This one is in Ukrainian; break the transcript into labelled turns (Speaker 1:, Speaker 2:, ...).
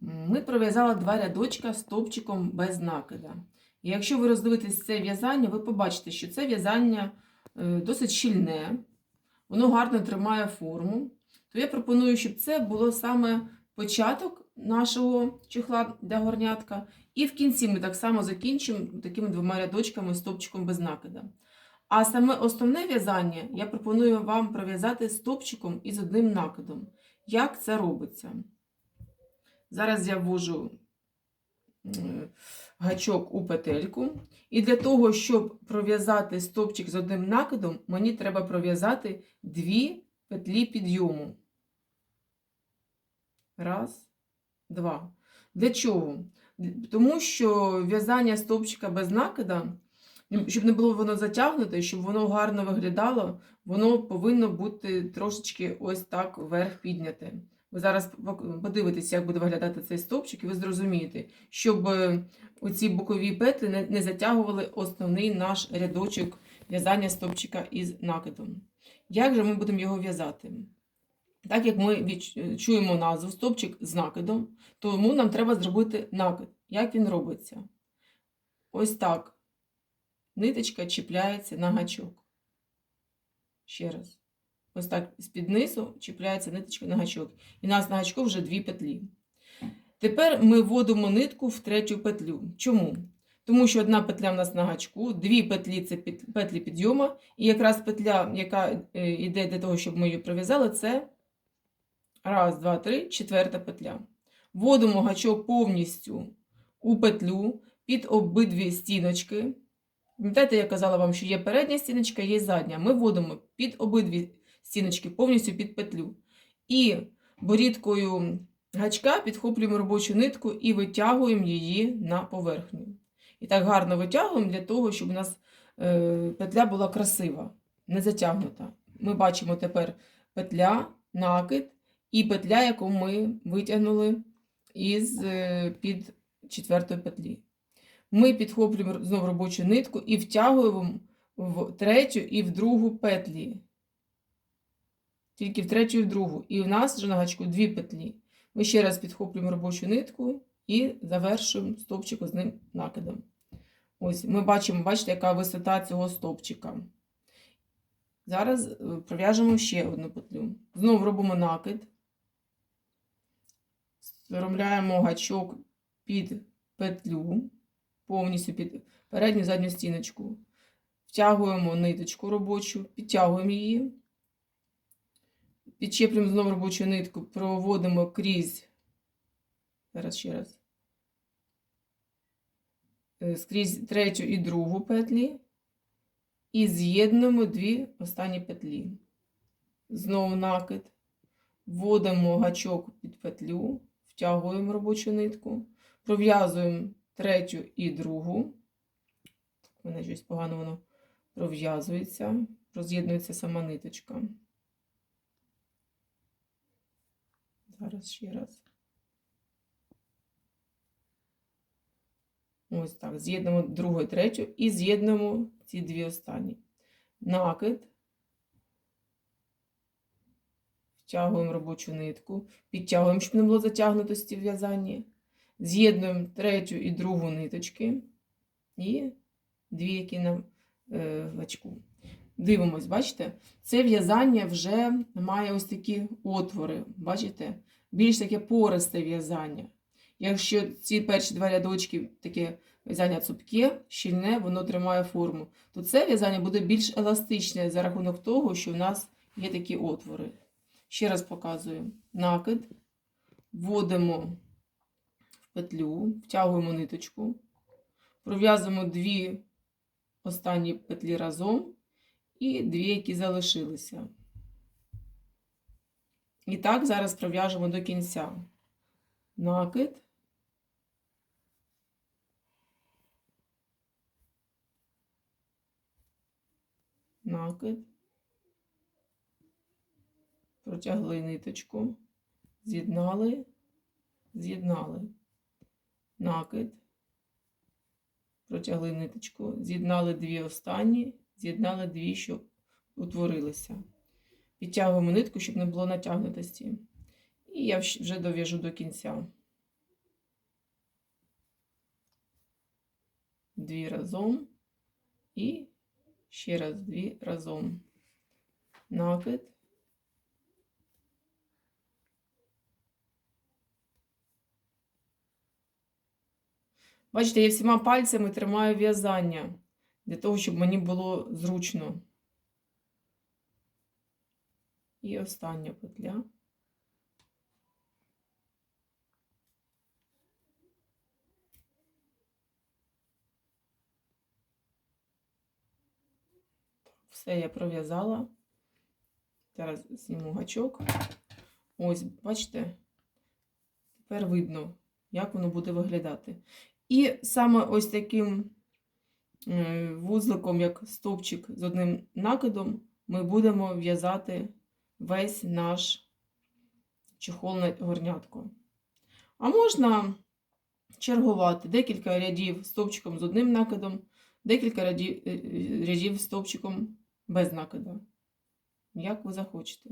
Speaker 1: Ми пров'язали два рядочка стовпчиком без накида. І якщо ви роздивитесь це в'язання, ви побачите, що це в'язання е, досить щільне, воно гарно тримає форму. То я пропоную, щоб це було саме початок нашого чехла для горнятка. І в кінці ми так само закінчимо такими двома рядочками стовпчиком без накида. А саме основне в'язання я пропоную вам пров'язати стовпчиком із одним накидом. Як це робиться? Зараз я ввожу гачок у петельку. І для того, щоб пров'язати стовпчик з одним накидом, мені треба пров'язати дві петлі підйому. Раз, два. Для чого? Тому що в'язання стовпчика без накида, щоб не було воно затягнуте, щоб воно гарно виглядало, воно повинно бути трошечки ось так вверх підняте. Ви зараз подивитесь, як буде виглядати цей стовпчик, і ви зрозумієте, щоб е, оці бокові петлі не, затягували основний наш рядочок в'язання стовпчика із накидом. Як же ми будемо його в'язати? Так як ми відч- чуємо назву стовпчик з накидом, тому нам треба зробити накид. Як він робиться? Ось так. Ниточка чіпляється на гачок. Ще раз. Ось так з-під низу чіпляється ниточка на гачок. І у нас на гачку вже дві петлі. Тепер ми вводимо нитку в третю петлю. Чому? Тому що одна петля в нас на гачку, дві петлі це пет- петлі підйому, і якраз петля, яка е, йде для того, щоб ми її пров'язали, це раз, два, три, четверта петля. Вводимо гачок повністю у петлю під обидві стіночки. Пам'ятаєте, я казала вам, що є передня стіночка, є задня. Ми вводимо під обидві стіночки повністю під петлю. І борідкою гачка підхоплюємо робочу нитку і витягуємо її на поверхню. І так гарно витягуємо для того, щоб у нас е, петля була красива, не затягнута. Ми бачимо тепер петля, накид і петля, яку ми витягнули із е, під четвертої петлі. Ми підхоплюємо знову робочу нитку і втягуємо в третю і в другу петлі. Тільки в третю і в другу. І в нас вже на гачку дві петлі. Ми ще раз підхоплюємо робочу нитку і завершуємо стовпчик з ним накидом. Ось ми бачимо, бачите, яка висота цього стовпчика. Зараз е, пров'яжемо ще одну петлю. Знову робимо накид. Виробляємо гачок під петлю, повністю під передню задню стіночку. Втягуємо ниточку робочу, підтягуємо її. Підчеплюємо знову робочу нитку, проводимо крізь. Зараз ще раз. Е, Скрізь третю і другу петлі. І з'єднуємо дві останні петлі. Знову накид. Вводимо гачок під петлю, втягуємо робочу нитку, пров'язуємо третю і другу. У мене щось погано воно пров'язується, роз'єднується сама ниточка. Зараз ще раз. Ось так. З'єднуємо другу і третю і з'єднуємо ці дві останні. Накид. Втягуємо робочу нитку, підтягуємо, щоб не було затягнутості в в'язанні. З'єднуємо третю і другу ниточки. І дві, які на е, гачку. Дивимось, бачите? Це в'язання вже має ось такі отвори. Бачите? Більш таке пористе в'язання. Якщо ці перші два рядочки таке в'язання цупке, щільне, воно тримає форму, то це в'язання буде більш еластичне за рахунок того, що в нас є такі отвори. Ще раз показую накид, вводимо в петлю, втягуємо ниточку, пров'язуємо дві останні петлі разом і дві, які залишилися. І так зараз пров'яжемо до кінця. Накид. Накид. Протягли ниточку, з'єднали, з'єднали. Накид. Протягли ниточку, з'єднали дві останні, з'єднали дві, що утворилися. Підтягуємо нитку, щоб не було натягнутості. І я вже дов'яжу до кінця. Дві разом і ще раз дві разом. Накид. Бачите, я всіма пальцями тримаю в'язання для того, щоб мені було зручно. І остання петля. Все я пров'язала. Зараз зніму гачок. Ось, бачите, тепер видно, як воно буде виглядати. І саме ось таким вузликом, як стовпчик з одним накидом, ми будемо в'язати весь наш чехол на горнятко. А можна чергувати декілька рядів стовпчиком з одним накидом, декілька рядів, е, рядів стовпчиком без накида. Як ви захочете.